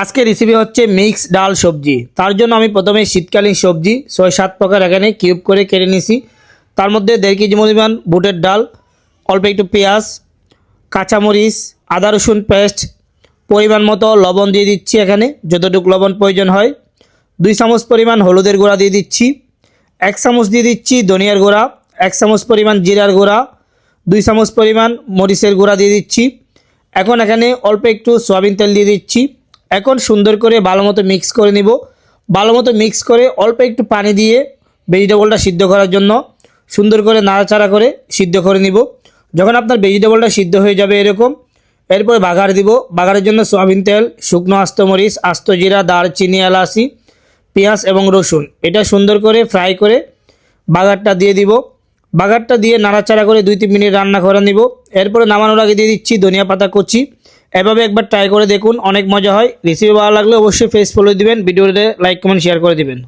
আজকে রেসিপি হচ্ছে মিক্স ডাল সবজি। তার জন্য আমি প্রথমে শীতকালীন সবজি, ছয়, সাত প্রকার এখানে কিউব করে কেটে নিছি তার মধ্যে দেড় কেজি পরিমাণ বুটের ডাল, অল্প একটু পেঁয়াজ, কাঁচামরিচ, আদা রসুন পেস্ট পরিমাণ মতো লবণ দিয়ে দিচ্ছি এখানে, যতটুকু লবণ প্রয়োজন হয়। দুই চামচ পরিমাণ হলুদের গুঁড়া দিয়ে দিচ্ছি। এক চামচ দিয়ে দিচ্ছি ধনিয়ার গুঁড়া, এক চামচ পরিমাণ জিরার গুঁড়া, দুই চামচ পরিমাণ মরিচের গুঁড়া দিয়ে দিচ্ছি। এখন এখানে অল্প একটু সয়াবিন তেল দিয়ে দিচ্ছি। এখন সুন্দর করে ভালো মতো মিক্স করে নিব। ভালো মতো মিক্স করে অল্প একটু পানি দিয়ে ভেজিটেবলটা সিদ্ধ করার জন্য সুন্দর করে নাড়াচাড়া করে সিদ্ধ করে নিব। যখন আপনার ভেজিটেবলটা সিদ্ধ হয়ে যাবে এরকম, এরপর বাগার দিব। বাগারের জন্য সয়াবিন তেল, শুকনো আস্ত মরিচ, আস্ত জিরা, দারচিনি, এলাচি, পেঁয়াজ এবং রসুন। এটা সুন্দর করে ফ্রাই করে বাগারটা দিয়ে দিব। বাগারটা দিয়ে নাড়াচাড়া করে দুই তিন মিনিট রান্না করে নিব। এরপরে নামানোর আগে দিয়ে দিচ্ছি ধনিয়া পাতা কুচি। এভাবে একবার ট্রাই করে দেখুন, অনেক মজা হয়। রেসিপি ভালো লাগলে অবশ্যই ফেস ফলো দিবেন, ভিডিওতে লাইক কমেন্ট শেয়ার করে দিবেন।